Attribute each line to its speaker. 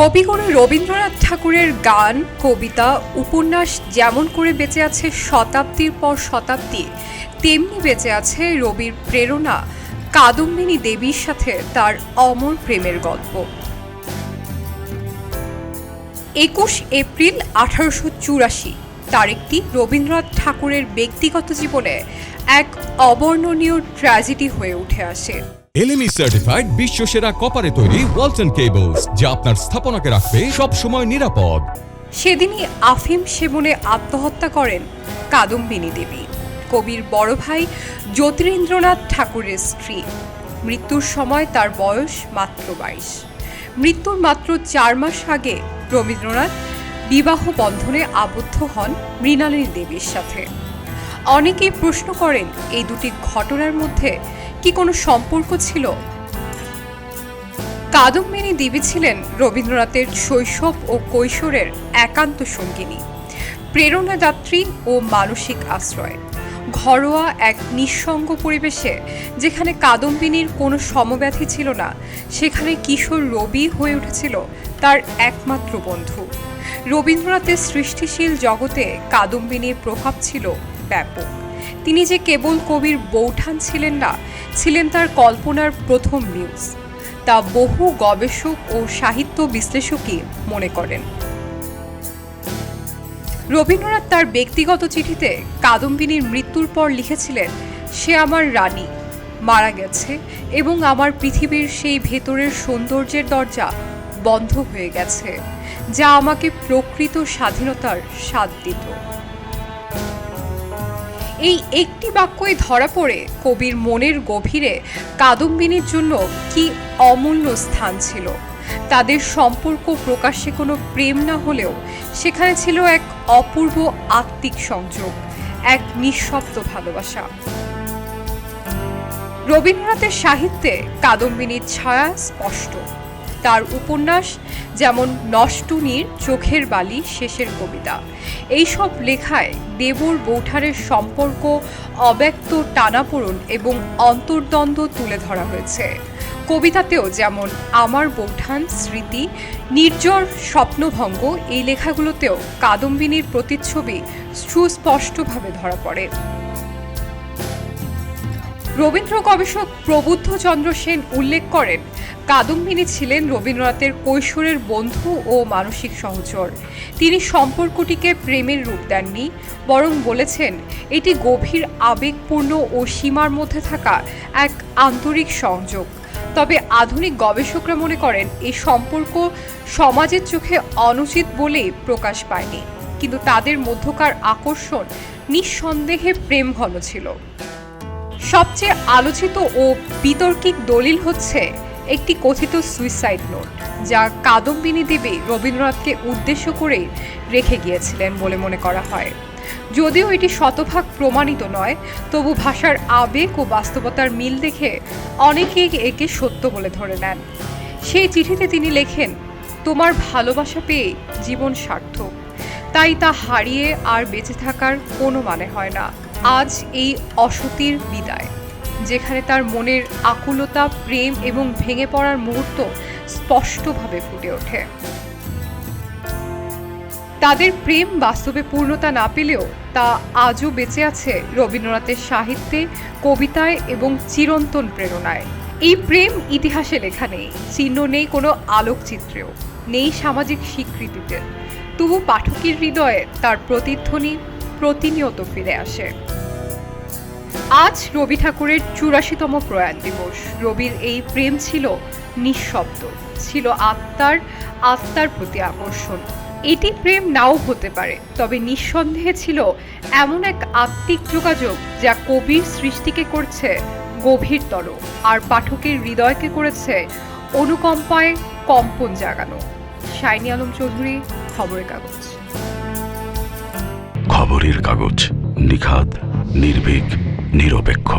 Speaker 1: কবিগুরু রবীন্দ্রনাথ ঠাকুরের গান, কবিতা, উপন্যাস যেমন করে বেঁচে আছে শতাব্দীর পর শতাব্দী, তেমনি বেঁচে আছে রবির প্রেরণা, কাদম্বিনী দেবীর সাথে তার অমর প্রেমের গল্প। একুশ এপ্রিল আঠারোশো চুরাশি, তারিখটি রবীন্দ্রনাথ ঠাকুরের ব্যক্তিগত জীবনে এক অবর্ণনীয় ট্র্যাজেডি হয়ে উঠে আসে।
Speaker 2: এলএমই সার্টিফাইড বিশ্ব সেরা কপারে তৈরি ওয়ালটন কেবলস যা আপনার স্থাপনাকে রাখবে সব সময় নিরাপদ।
Speaker 1: সেদিনই আফিম সেবনে আত্মহত্যা করেন কাদম্বিনী দেবী। কবির বড় ভাই জ্যোতিরেন্দ্রনাথ ঠাকুরের স্ত্রী। মৃত্যুর সময় তার বয়স মাত্র বাইশ। মৃত্যুর মাত্র চার মাস আগে রবীন্দ্রনাথ বিবাহ বন্ধনে আবদ্ধ হন মৃণালিনী দেবীর সাথে। অনেকেই প্রশ্ন করেন, এই দুটি ঘটনার মধ্যে কি কোনো সম্পর্ক ছিল? কাদম্বিনী দেবী ছিলেন রবীন্দ্রনাথের শৈশব ও কৈশোরের একান্ত সঙ্গিনী, প্রেরণাদাত্রী ও মানসিক আশ্রয়। ঘরোয়া এক নিঃসঙ্গ পরিবেশে যেখানে কাদম্বিনীর কোনো সমব্যাধি ছিল না, সেখানে কিশোর রবি হয়ে উঠেছিল তার একমাত্র বন্ধু। রবীন্দ্রনাথের সৃষ্টিশীল জগতে কাদম্বিনীর প্রভাব ছিল ব্যাপক। তিনি যে কেবল কবির বৌঠান ছিলেন না, ছিলেন তার কল্পনার প্রথম নিউজ তা বহু গবেষক ও সাহিত্য বিশ্লেষকই মনে করেন। রবীন্দ্রনাথ তার ব্যক্তিগত চিঠিতে কাদম্বিনীর মৃত্যুর পর লিখেছিলেন, সে আমার রানী, মারা গেছে এবং আমার পৃথিবীর সেই ভেতরের সৌন্দর্যের দরজা বন্ধ হয়ে গেছে, যা আমাকে প্রকৃত স্বাধীনতার স্বাদ দিত। এই একটি বাক্যই ধরা পড়ে কবির মনের গভীরে কাদম্বিনীর জন্য কি অমূল্য স্থান ছিল। তাদের সম্পর্ক প্রকাশ্যে কোনো প্রেম না হলেও সেখানে ছিল এক অপূর্ব আত্মিক সংযোগ, এক নিঃশব্দ ভালোবাসা। রবীন্দ্রনাথের সাহিত্যে কাদম্বিনীর ছায়া স্পষ্ট। তার উপন্যাস, যেমন নষ্টনীর চোখের বালি, শেষের কবিতা। এইসব লেখায় দেবর বৌঠারের সম্পর্ক অব্যক্ত টানাপোড়ন এবং অন্তর্দ্বন্দ্ব তুলে ধরা হয়েছে। কবিতাতেও যেমন আমার বৌঠান স্মৃতি, নির্জর স্বপ্নভঙ্গ, এই লেখাগুলোতেও কাদম্বিনীর প্রতিচ্ছবি সুস্পষ্টভাবে ধরা পড়ে। রবীন্দ্র গবেষক প্রবুদ্ধ চন্দ্র সেন উল্লেখ করেন কাদম্বিনী ছিলেন রবীন্দ্রনাথের কৈশোরের বন্ধু ও মানসিক সহচর। তিনি সম্পর্কটিকে প্রেমের রূপ দেননি, বরং বলেছেন, এটি গভীর, আবেগপূর্ণ ও সীমার মধ্যে থাকা এক আন্তরিক সংযোগ। তবে আধুনিক গবেষকরা মনে করেন এই সম্পর্ক সমাজের চোখে অনুচিত বলেই প্রকাশ পায়নি। কিন্তু তাদের মধ্যকার আকর্ষণ নিঃসন্দেহে প্রেম ঘন ছিল। সবচেয়ে আলোচিত ও বিতর্কিক দলিল হচ্ছে একটি কথিত সুইসাইড নোট যা কাদম্বিনী দেবী রবীন্দ্রনাথকে উদ্দেশ্য করেই রেখে গিয়েছিলেন বলে মনে করা হয়। যদিও এটি শতভাগ প্রমাণিত নয়, তবু ভাষার আবেগ ও বাস্তবতার মিল দেখে অনেকেই একে সত্য বলে ধরে নেন। সেই চিঠিতে তিনি লেখেন, তোমার ভালোবাসা পেয়ে জীবন সার্থক। তাই তা হারিয়ে আর বেঁচে থাকার কোনো মানে হয় না। আজ এই অসতির বিদায়। যেখানে তার মনের আকুলতা, প্রেম এবং ভেঙে পড়ার মুহূর্ত স্পষ্টভাবে ফুটে ওঠে। তাদের প্রেম বাস্তবে পূর্ণতা না পেলেও তা আজও বেঁচে আছে রবীন্দ্রনাথের সাহিত্যে, কবিতায় এবং চিরন্তন প্রেরণায়। এই প্রেম ইতিহাসে লেখা নেই, চিহ্ন নেই কোনো আলোকচিত্রেও, নেই সামাজিক স্বীকৃতিতে। তবু পাঠকের হৃদয়ে তার প্রতিধ্বনি, প্রতিনিয়ত ফিরে আসে। আজ রবি ঠাকুরের চুরাশিতম প্রয়াণ দিবস। রবির এই প্রেম ছিল নিঃশব্দ, ছিল আত্মার আত্মার প্রতি আকর্ষণ। এটি প্রেম নাও হতে পারে, তবে নিঃসন্দেহে ছিল এমন এক আত্মিক যোগাযোগ যা কবির সৃষ্টিকে করছে গভীরতর আর পাঠকের হৃদয়কে করেছে অনুকম্পায় কম্পন জাগানো। শাইনি আলম চৌধুরী, খবরের কাগজ।
Speaker 3: খবরের কাগজ নিখাদ নির্ভীক। নিরপেক্ষ।